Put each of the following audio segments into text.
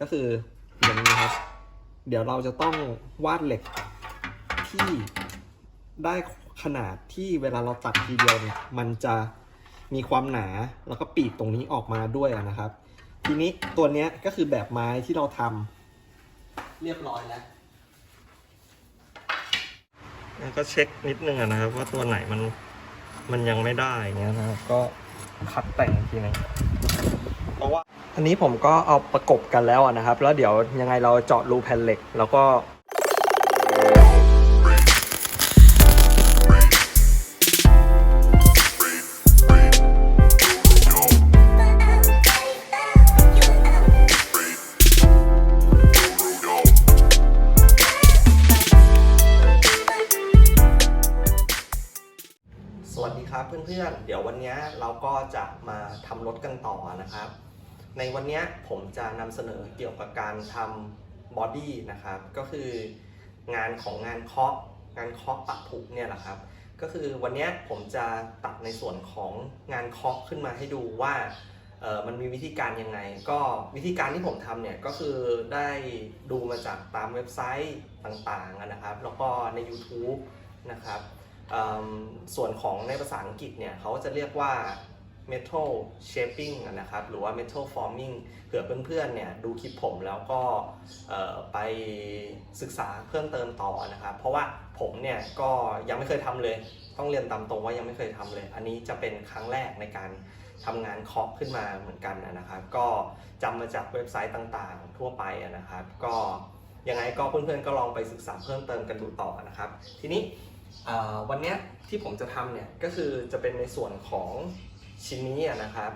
ก็คืออย่างนี้ครับ เดี๋ยวเราจะต้องวาดเหล็กที่ได้ขนาดที่เวลาเราตัดทีเดียวเนี่ยมันจะมีความหนาแล้วก็ปีกตรงนี้ออกมาด้วยนะครับ ทีนี้ตัวเนี้ยก็คือแบบไม้ที่เราทำเรียบร้อยแล้วแล้วก็เช็คนิดนึงนะครับ ว่าตัวไหนมันมันยังไม่ได้เงี้ยนะครับ ก็คัดแต่งทีนึง อันนี้ผมก็เอาประกบกันแล้วนะครับ แล้วเดี๋ยวยังไงเราเจาะรูแผ่นเหล็ก แล้วก็สวัสดีครับเพื่อนๆ เดี๋ยววันนี้เราก็จะมาทำรถกันต่อนะครับ ในวันนี้ผมจะนำเสนอเกี่ยวกับการทำบอดี้นะครับ ก็คืองานของงานเคาะงานเคาะปักผุเนี่ยแหละครับ ก็คือวันนี้ผมจะตัดในส่วนของงานเคาะขึ้นมาให้ดูว่ามันมีวิธีการยังไง ก็วิธีการที่ผมทำเนี่ยก็คือได้ดูมาจากตามเว็บไซต์ต่างๆนะครับ แล้วก็ใน YouTube นะครับส่วนของในภาษาอังกฤษเนี่ยเขาจะเรียกว่า metal shaping นะครับ หรือว่า metal forming เผื่อเพื่อนๆเนี่ยดูคลิปผมแล้วก็ไปศึกษาเพิ่มเติมต่อนะครับ เพราะว่าผมเนี่ยก็ยังไม่เคยทำเลย ต้องเรียนตามตรงว่ายังไม่เคยทำเลย อันนี้จะเป็นครั้งแรกในการทำงานเคาะขึ้นมาเหมือนกันนะครับ ก็จำมาจากเว็บไซต์ต่างๆ ทั่วไปนะครับ ก็ยังไงก็เพื่อนๆก็ลองไปศึกษาเพิ่มเติมกันดูต่อนะครับ ทีนี้วันนี้ที่ผมจะทำเนี่ยก็คือจะเป็นในส่วนของ ชิ้นนี้นะครับ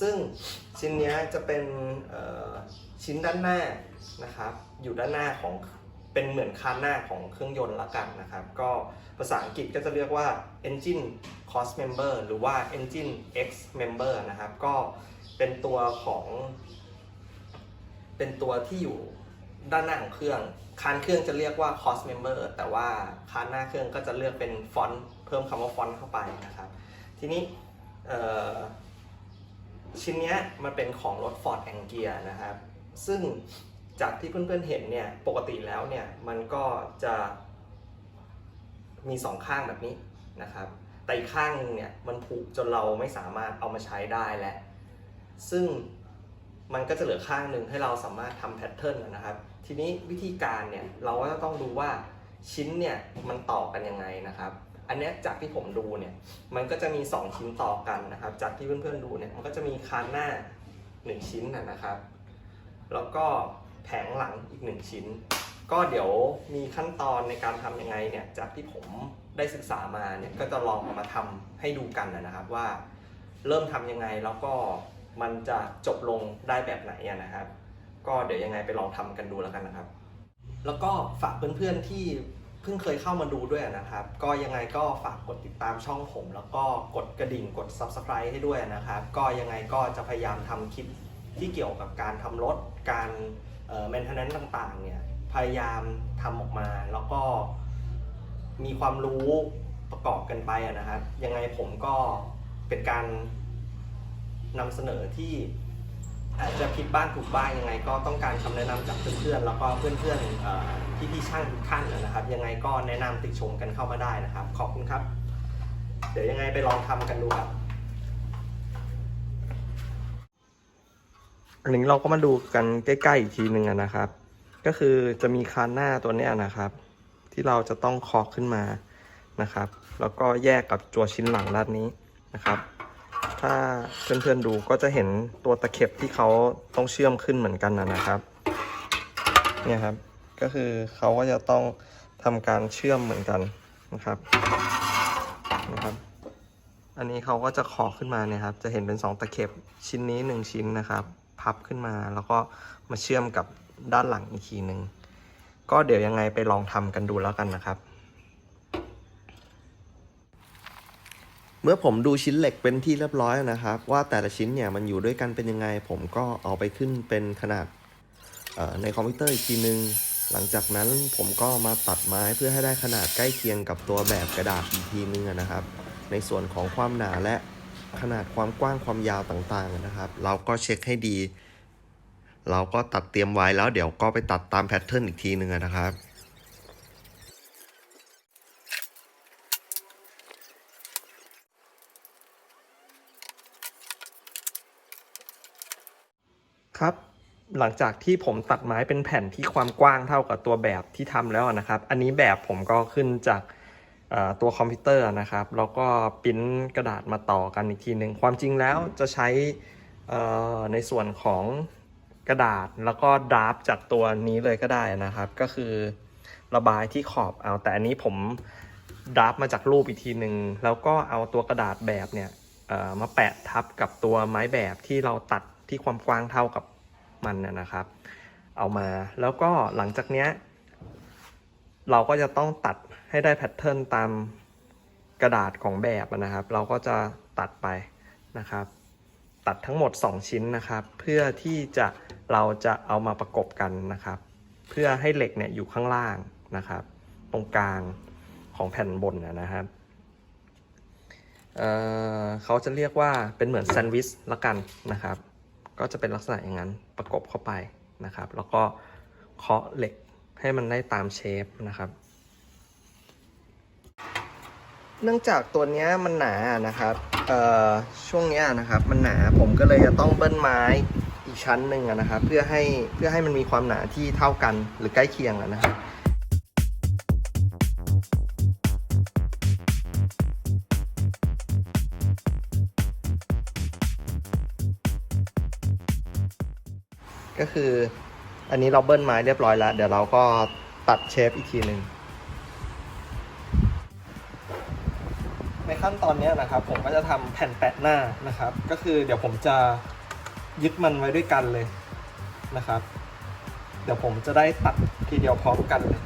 ซึ่งชิ้นนี้จะเป็นชิ้นด้านหน้านะครับ อยู่ด้านหน้าของเป็นเหมือนคานหน้าของเครื่องยนต์ละกันนะครับ ก็ภาษาอังกฤษก็จะเรียกว่า engine cost member หรือว่า engine x member นะครับ ก็เป็นตัวของ เป็นตัวที่อยู่ด้านหน้าของเครื่อง คานเครื่องจะเรียกว่า cost member แต่ว่าคานหน้าเครื่องก็จะเลือกเป็นฟอนต์เพิ่มคำว่าฟอนต์เข้าไปนะครับ ทีนี้ ชิ้นนี้มันเป็นของรถ Ford Anglia นะครับ ซึ่งจากที่เพื่อนๆเห็นเนี่ย ปกติแล้วเนี่ย มันก็จะมีสองข้างแบบนี้นะครับ แต่อีกข้างหนึงเนี่ย มันผุจนเราไม่สามารถเอามาใช้ได้แล้ว ซึ่งมันก็จะเหลือข้างหนึ่งให้เราสามารถทำแพทเทิร์นนะครับ ทีนี้วิธีการเนี่ย เราก็จะต้องดูว่าชิ้นเนี่ย มันต่อกันยังไงนะครับ อันนี้จากที่ผมดูเนี่ย มันก็จะมี 2 ชิ้นต่อกันนะครับ จากที่เพื่อนๆดูเนี่ย มันก็จะมีคานหน้า 1 ชิ้นนะครับ แล้วก็แผงหลังอีก 1 ชิ้น ก็เดี๋ยวมีขั้นตอนในการทำยังไงเนี่ย จากที่ผมได้ศึกษามาเนี่ย ก็จะลองเอามาทำให้ดูกันนะครับว่าเริ่มทำยังไงแล้วก็มันจะจบลงได้แบบไหนนะครับ ก็เดี๋ยวยังไงไปลองทำกันดูแล้วกันนะครับ แล้วก็ฝากเพื่อนๆที่ เพิ่งเคยเข้ามาดูด้วยนะครับ ก็ยังไงก็ฝากกดติดตามช่องผม แล้วก็กดกระดิ่งกด subscribe ให้ด้วยนะครับ ก็ยังไงก็จะพยายามทำคลิปที่เกี่ยวกับการทำรถ การเอ่อ maintenance ต่างๆเนี่ย พยายามทำออกมาแล้วก็มีความรู้ประกอบกันไปนะครับ ยังไงผมก็เป็นการนำเสนอที่ อาจจะผิดบ้างถูกบ้างยังไง ก็ต้องการคำแนะนำจากเพื่อนๆแล้วก็เพื่อนๆเอ่อพี่ๆช่างทุกท่านนะครับ ยังไงก็แนะนำติชมกันเข้ามาได้นะครับ ขอบคุณครับ เดี๋ยวยังไงไปลองทำกันดูครับอันนี้เราก็มาดูกันใกล้ๆอีกทีหนึ่งนะครับ ก็คือจะมีคานหน้าตัวเนี้ยนะครับ ที่เราจะต้องเคาะขึ้นมานะครับ แล้วก็แยกกับตัวชิ้นหลังด้านนี้นะครับ ถ้าเพื่อนๆดูก็จะเห็นตัวตะเข็บที่เขาต้องเชื่อมขึ้นเหมือนกันนะนะครับ เนี่ยครับ ก็คือเขาก็จะต้องทำการเชื่อมเหมือนกันนะครับนะครับ อันนี้เขาก็จะขอขึ้นมาเนี่ยครับ จะเห็นเป็นสองตะเข็บชิ้นนี้หนึ่งชิ้นนะครับ พับขึ้นมาแล้วก็มาเชื่อมกับด้านหลังอีกทีหนึ่งก็เดี๋ยวยังไงไปลองทำกันดูแล้วกันนะครับ เมื่อผมดูชิ้นเหล็กเป็นที่เรียบร้อยนะครับ ว่าแต่ละชิ้นเนี่ยมันอยู่ด้วยกันเป็นยังไง ผมก็เอาไปขึ้นเป็นขนาดในคอมพิวเตอร์อีกทีนึง หลังจากนั้นผมก็มาตัดไม้เพื่อให้ได้ขนาดใกล้เคียงกับตัวแบบกระดาษอีกทีนึงนะครับ ในส่วนของความหนาและขนาดความกว้างความยาวต่างๆนะครับ เราก็เช็คให้ดี เราก็ตัดเตรียมไว้แล้วเดี๋ยวก็ไปตัดตามแพทเทิร์นอีกทีหนึ่งนะครับ ครับ หลังจากที่ผมตัดไม้เป็นแผ่นที่ความกว้างเท่ากับตัวแบบที่ทำแล้วนะครับ อันนี้แบบผมก็ขึ้นจากตัวคอมพิวเตอร์นะครับแล้วก็ปริ้นกระดาษมาต่อกันอีกทีหนึ่งความจริงแล้วจะใช้ในส่วนของกระดาษแล้วก็ดราฟจากตัวนี้เลยก็ได้นะครับ ก็คือระบายที่ขอบเอาแต่อันนี้ผมดราฟมาจากรูปอีกทีหนึ่งแล้วก็เอาตัวกระดาษแบบเนี่ยมาแปะทับกับตัวไม้แบบที่เราตัด ที่ความกว้างเท่ากับมันนะครับ เอามาแล้วก็หลังจากเนี้ยเราก็จะต้องตัดให้ได้แพทเทิร์นตามกระดาษของแบบนะครับ เราก็จะตัดไปนะครับ ตัดทั้งหมด 2 ชิ้นนะครับ เพื่อที่จะเราจะเอามาประกบกันนะครับ เพื่อให้เหล็กเนี่ยอยู่ข้างล่างนะครับ ตรงกลางของแผ่นบนนะนะครับเเขาจะเรียกว่าเป็นเหมือนแซนด์วิชละกันนะครับ ก็จะเป็นลักษณะอย่างนั้นประกบเข้าไปนะครับ แล้วก็เคาะเหล็กให้มันได้ตามเชฟนะครับ เนื่องจากตัวนี้มันหนานะครับเออช่วงเนี้ยนะครับ มันหนาผมก็เลยจะต้องเบิ้ลไม้อีกชั้นหนึ่งนะครับ เพื่อให้เพื่อให้มันมีความหนาที่เท่ากันหรือใกล้เคียงนะครับ ก็คือ อันนี้เราเบิ้ลไม้เรียบร้อยแล้ว เดี๋ยวเราก็ตัดเชฟอีกทีหนึ่งในขั้นตอนนี้นะครับ ผมก็จะทำแผ่นแปะหน้านะครับ ก็คือเดี๋ยวผมจะยึดมันไว้ด้วยกันเลยนะครับ เดี๋ยวผมจะได้ตัดทีเดียวพร้อมกันเลย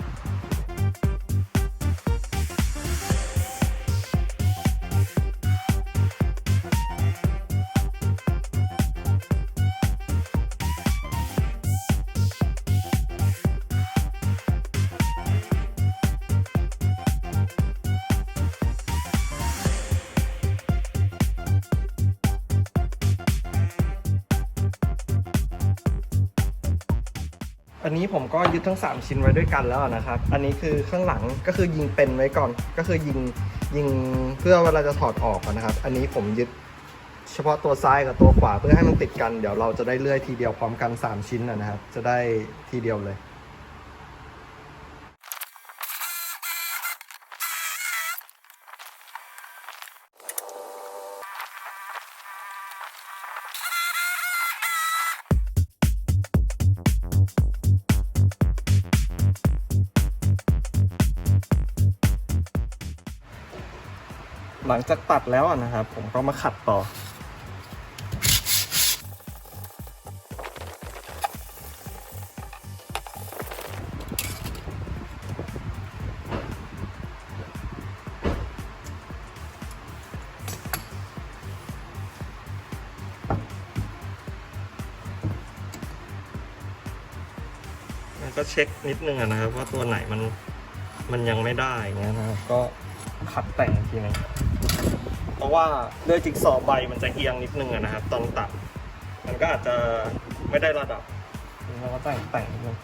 อันนี้ผมก็ยึดทั้ง 3 ชิ้นไว้ด้วยกันแล้วนะครับ อันนี้คือข้างหลังก็คือยิงเป็นไว้ก่อน ก็คือยิงยิงเพื่อเวลาจะถอดออกนะครับ อันนี้ผมยึดเฉพาะตัวซ้ายกับตัวขวาเพื่อให้มันติดกัน เดี๋ยวเราจะได้เลื่อยทีเดียวพร้อมกัน 3 ชิ้นนะครับ จะได้ทีเดียวเลย หลังจากตัดแล้วนะครับ ผมก็มาขัดต่อแล้วก็เช็คนิดนึงนะครับ ว่าตัวไหนมันมันยังไม่ได้เงี้ยนะครับก็ขัดแต่งทีนึง เพราะว่าเลื่อยจิ๊กซอว์ใบมันจะเอียงนิดนึงนะครับ ตอนตัด มันก็อาจจะไม่ได้ระดับเราก็แต่งแต่งนิดนึง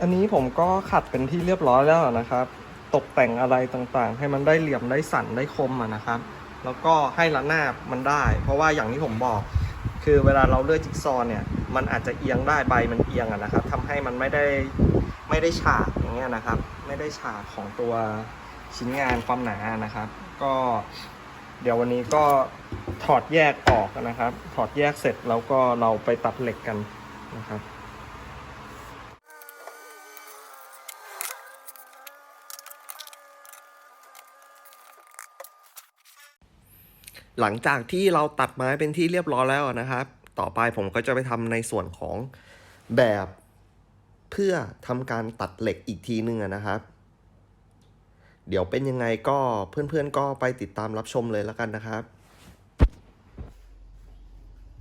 อันนี้ผมก็ขัดเป็นที่เรียบร้อยแล้วนะครับ ตกแต่งอะไรต่างๆ ให้มันได้เหลี่ยมได้สันได้คมะนะครับ แล้วก็ให้ระนาบมันได้ เพราะว่าอย่างที่ผมบอก คือเวลาเราเลื่อยจิ๊กซอเนี่ยมันอาจจะเอียงได้ใบมันเอียงนะครับทำให้มันไม่ได้ไม่ได้ฉากอย่างเงี้ยนะครับ ไม่ได้ฉากของตัวชิ้นงานความหนานะครับ ก็เดี๋ยววันนี้ก็ถอดแยกออกนะครับ ถอดแยกเสร็จแล้วก็เราไปตัดเหล็กกันนะครับ หลังจากที่เราตัดไม้เป็นที่เรียบร้อยแล้วนะครับ ต่อไปผมก็จะไปทำในส่วนของแบบเพื่อทำการตัดเหล็กอีกทีนึงนะครับ เดี๋ยวเป็นยังไงก็เพื่อนๆก็ไปติดตามรับชมเลยแล้วกันนะครับ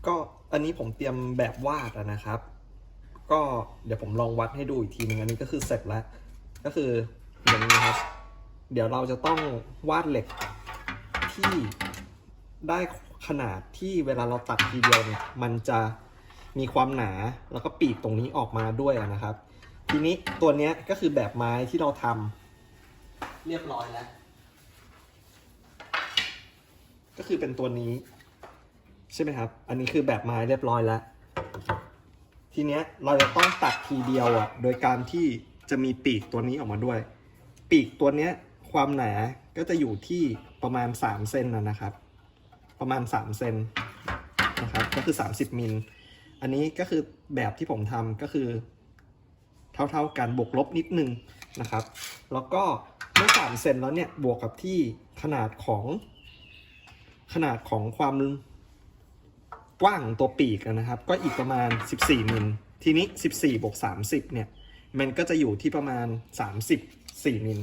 ก็อันนี้ผมเตรียมแบบวาดนะครับ ก็เดี๋ยวผมลองวัดให้ดูอีกทีหนึงอันนี้ก็คือเสร็จแล้ว ก็คืออย่างนี้ครับ เดี๋ยวเราจะต้องวาดเหล็กที่ ได้ขนาดที่เวลาเราตัดทีเดียวเนี่ยมันจะมีความหนาแล้วก็ปีกตรงนี้ออกมาด้วยนะครับ ทีนี้ตัวเนี้ยก็คือแบบไม้ที่เราทำเรียบร้อยแล้ว ก็คือเป็นตัวนี้ ใช่ไหมครับ อันนี้คือแบบไม้เรียบร้อยแล้ว ทีเนี้ยเราจะต้องตัดทีเดียวอะ โดยการที่จะมีปีกตัวนี้ออกมาด้วย ปีกตัวเนี้ยความหนาก็จะอยู่ที่ประมาณ3เซนนนะครับ ประมาณ 3 เซนนะครับ ก็คือ 30 มิล อันนี้ก็คือแบบที่ผมทำก็คือเท่าๆกันบวกลบนิดนึงนะครับ แล้วก็เมื่อ3เซนแล้วเนี่ยบวกกับที่ขนาดของขนาดของความกว้างของตัวปีกนะครับ ก็อีกประมาณ 14 มิล ทีนี้ 14บวก30 เนี่ย มันก็จะอยู่ที่ประมาณ 34 มิล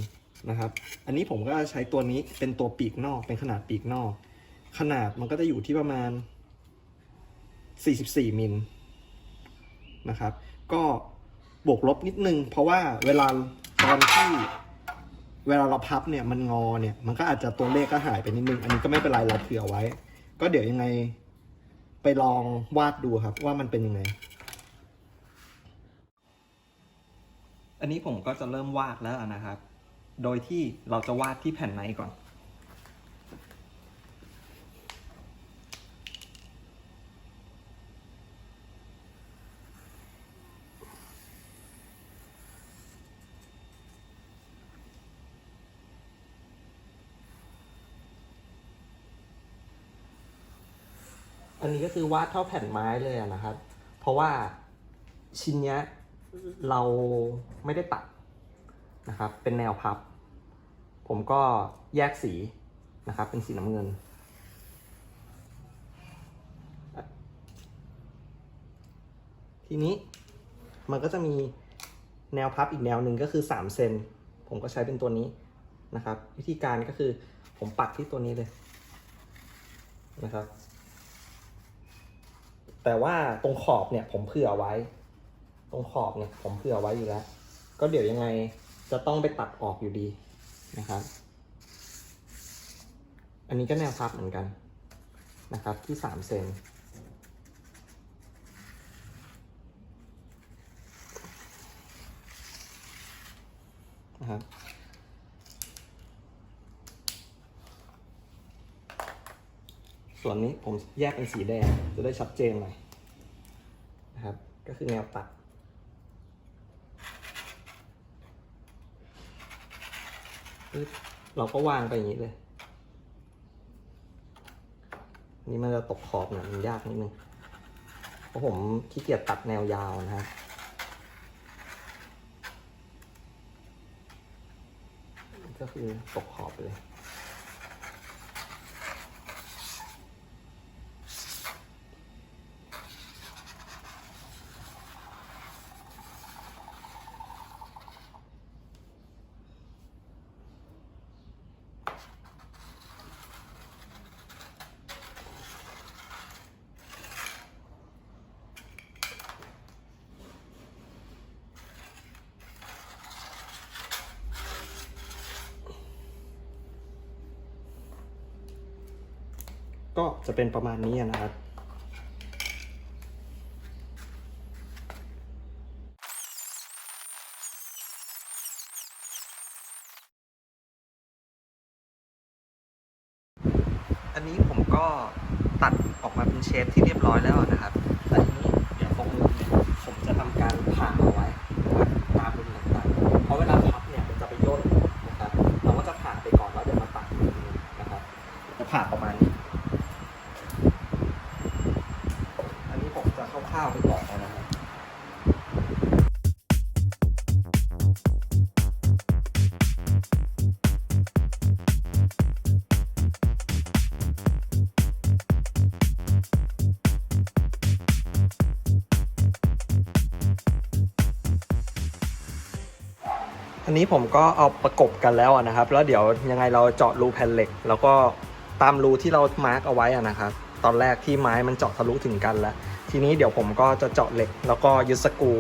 นะครับ อันนี้ผมก็ใช้ตัวนี้เป็นตัวปีกนอกเป็นขนาดปีกนอก ขนาดมันก็จะอยู่ที่ประมาณ 44 มิลนะครับ ก็บวกลบนิดนึง เพราะว่าเวลาตอนที่เวลาเราพับเนี่ยมันงอเนี่ยมันก็อาจจะตัวเลขก็หายไปนิดนึง อันนี้ก็ไม่เป็นไรเราเผื่อไว้ ก็เดี๋ยวยังไงไปลองวาดดูครับว่ามันเป็นยังไง อันนี้ผมก็จะเริ่มวาดแล้วนะครับ โดยที่เราจะวาดที่แผ่นไหนก่อน อันนี้ก็คือวาดเท่าแผ่นไม้เลยนะครับ เพราะว่าชิ้นเนี้ยเราไม่ได้ตัดนะครับ เป็นแนวพับ ผมก็แยกสีนะครับ เป็นสีน้ำเงิน ทีนี้มันก็จะมีแนวพับอีกแนวหนึ่งก็คือ 3 เซน ผมก็ใช้เป็นตัวนี้นะครับ วิธีการก็คือผมปักที่ตัวนี้เลยนะครับ แต่ว่าตรงขอบเนี่ยผมเผื่อไว้ ตรงขอบเนี่ยผมเผื่อไว้อยู่แล้ว ก็เดี๋ยวยังไงจะต้องไปตัดออกอยู่ดีนะครับ อันนี้ก็แนวพับเหมือนกันนะครับที่สามเซนนะครับ ส่วนนี้ผมแยกเป็นสีแดงจะได้ชัดเจนหน่อยนะครับ ก็คือแนวตัด เราก็วางไปอย่างนี้เลย นี่มันจะตกขอบหน่อยมันยากนิดนึง เพราะผมขี้เกียจตัดแนวยาวนะครับก็คือตกขอบไปเลย ก็จะเป็นประมาณนี้นะครับอันนี้ผมก็ตัดออกมาเป็นเชฟที่เรียบร้อยแล้วนะครับแต่ทีนี้ นนี้ผมก็เอาประกบกันแล้วนะครับ แล้วเดี๋ยวยังไงเราเจาะรูแผ่นเหล็ก แล้วก็ตามรูที่เรามาร์กเอาไว้นะครับ ตอนแรกที่ไม้มันเจาะทะลุถึงกันแล้ว ทีนี้เดี๋ยวผมก็จะเจาะเหล็ก แล้วก็ยึดสกรู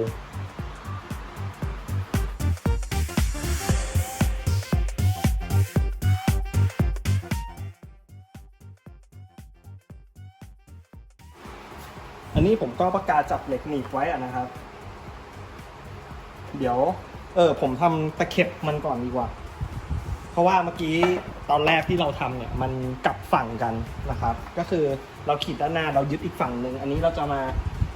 อันนี้ผมก็ประกาศจับเหล็กหนีบไว้นะครับ เดี๋ยว เออผมทำตะเข็บมันก่อนดีกว่า เพราะว่าเมื่อกี้ตอนแรกที่เราทำเนี่ย มันกลับฝั่งกันนะครับ ก็คือเราขีดด้านหน้าเรายึดอีกฝั่งหนึ่งอันนี้เราจะมา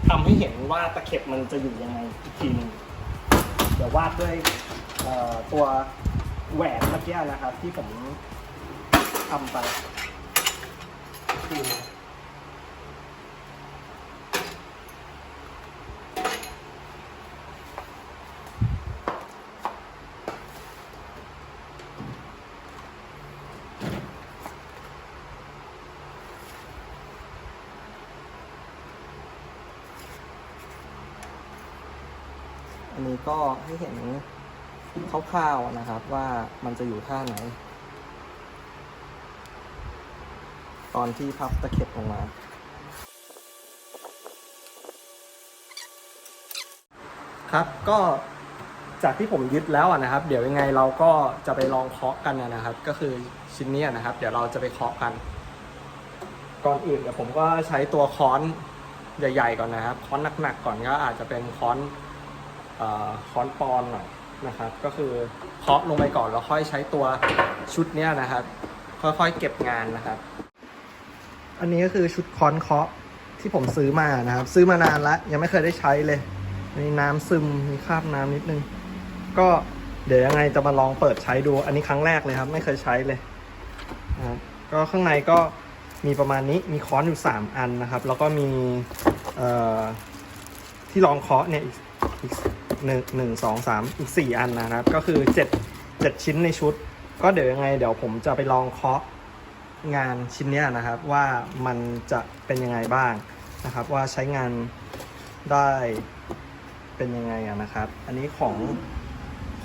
ทำให้เห็นว่าตะเข็บมันจะอยู่ยังไงอีกทีหนึงเดี๋ยววาดด้วยตัวแหวนเมื่อกี้นะครับ ที่ผมทำไปคือ อั นี้ก็ให้เห็นคร่าวๆนะครับว่ามันจะอยู่ท่าไหน ตอนที่พับตะเข็บลงมาครับก็จากที่ผมยึดแล้วนะครับ เดี๋ยวยังไงเราก็จะไปลองเคาะกันนะครับ ก็คือชิ้นนี้นะครับ เดี๋ยวเราจะไปเคาะกัน ก่อนอื่นเดี๋ยวผมก็ใช้ตัวค้อนใหญ่ ๆ ก่อนนะครับค้อนหนักๆก่อนก็อาจจะเป็นค้อน ค้อนปอนหน่อยนะครับก็คือเคาะลงไปก่อนแล้วค่อยใช้ตัวชุดเนี้ยนะครับ ค่อยๆเก็บงานนะครับ อันนี้ก็คือชุดค้อนเคาะที่ผมซื้อมานะครับ ซื้อมานานแล้วยังไม่เคยได้ใช้เลยมีน้ำซึมมีคราบน้ำนิดนึง ก็เดี๋ยวยังไงจะมาลองเปิดใช้ดู อันนี้ครั้งแรกเลยครับ ไม่เคยใช้เลยนะครับก็ข้างในก็มีประมาณนี้มีค้อนอยู่ 3 อันนะครับ แล้วก็มีที่รองเคาะเนี่ยอีก หนึ่งหนึ่งสองสามอีกสี่อันนะครับ ก็คือเจ็ดเจ็ดชิ้นในชุด ก็เดี๋ยวยังไง เดี๋ยวผมจะไปลองเคาะงานชิ้นนี้นะครับว่ามันจะเป็นยังไงบ้างนะครับ ว่าใช้งานได้เป็นยังไงนะครับ อันนี้ของ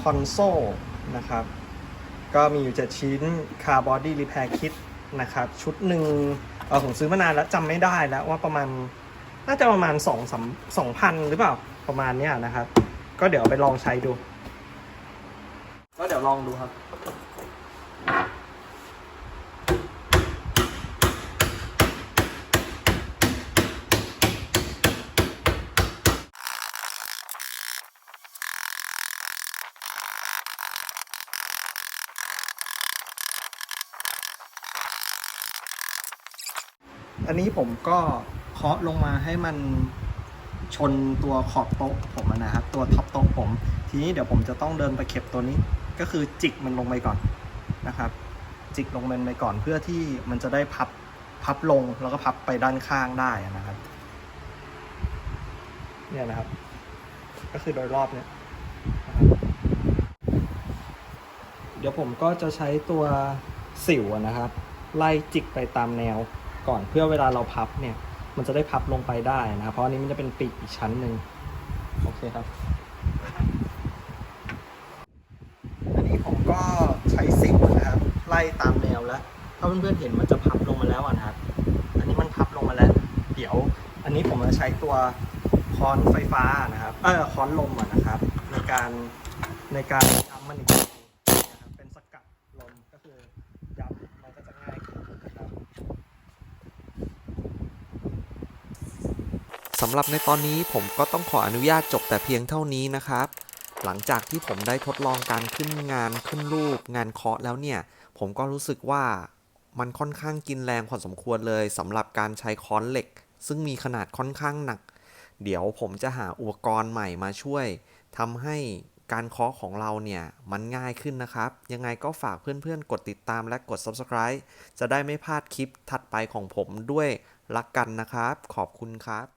คอนโซลนะครับ ก็มีอยู่7ชิ้น Car Body Repair Kit นะครับ ชุดหนึ่งเออผมซื้อมานานแล้วจำไม่ได้แล้วว่าประมาณน่าจะประมาณสองสามสองพันหรือเปล่าประมาณเนี้ยนะครับ ก็เดี๋ยวไปลองใช้ดู ก็เดี๋ยวลองดูครับ อันนี้ผมก็เคาะลงมาให้มัน ชนตัวขอบโต๊ะผมนะครับ ตัวท็อปโต๊ะผม ทีนี้เดี๋ยวผมจะต้องเดินไปเข็บตัวนี้ ก็คือจิกมันลงไปก่อนนะครับ จิกลงมันไปก่อนเพื่อที่มันจะได้พับพับลงแล้วก็พับไปด้านข้างได้นะครับ เนี่ยนะครับ ก็คือโดยรอบเนี่ยเดี๋ยวผมก็จะใช้ตัวสิวนะครับ ไล่จิกไปตามแนวก่อนเพื่อเวลาเราพับเนี่ย มันจะได้พับลงไปได้นะ เพราะอันนี้มันจะเป็นปีกอีกชั้นหนึ่งโอเคครับ อันนี้ผมก็ใช้สิวนะครับ ไล่ตามแนวแล้ว ถ้าเพื่อนๆเห็นมันจะพับลงมาแล้วอะนะครับ อันนี้มันพับลงมาแล้ว เดี๋ยว อันนี้ผมจะใช้ตัวคอนไฟฟ้านะครับ เออคอนลมอะนะครับ ในการในการทำมันอีกทีนะครับ เป็นสกัดลมก็คือยับมันก็จะง่ายขึ้นนะครับ สำหรับในตอนนี้ผมก็ต้องขออนุญาตจบแต่เพียงเท่านี้นะครับ หลังจากที่ผมได้ทดลองการขึ้นงานขึ้นรูป งานเคาะแล้วเนี่ย ผมก็รู้สึกว่ามันค่อนข้างกินแรงพอสมควรเลยสำหรับการใช้ค้อนเหล็ก ซึ่งมีขนาดค่อนข้างหนัก เดี๋ยวผมจะหาอุปกรณ์ใหม่มาช่วยทำให้การเคาะของเราเนี่ยมันง่ายขึ้นนะครับ ยังไงก็ฝากเพื่อนๆ กดติดตามและกด subscribe จะได้ไม่พลาดคลิปถัดไปของผมด้วยรักกันนะครับ ขอบคุณครับ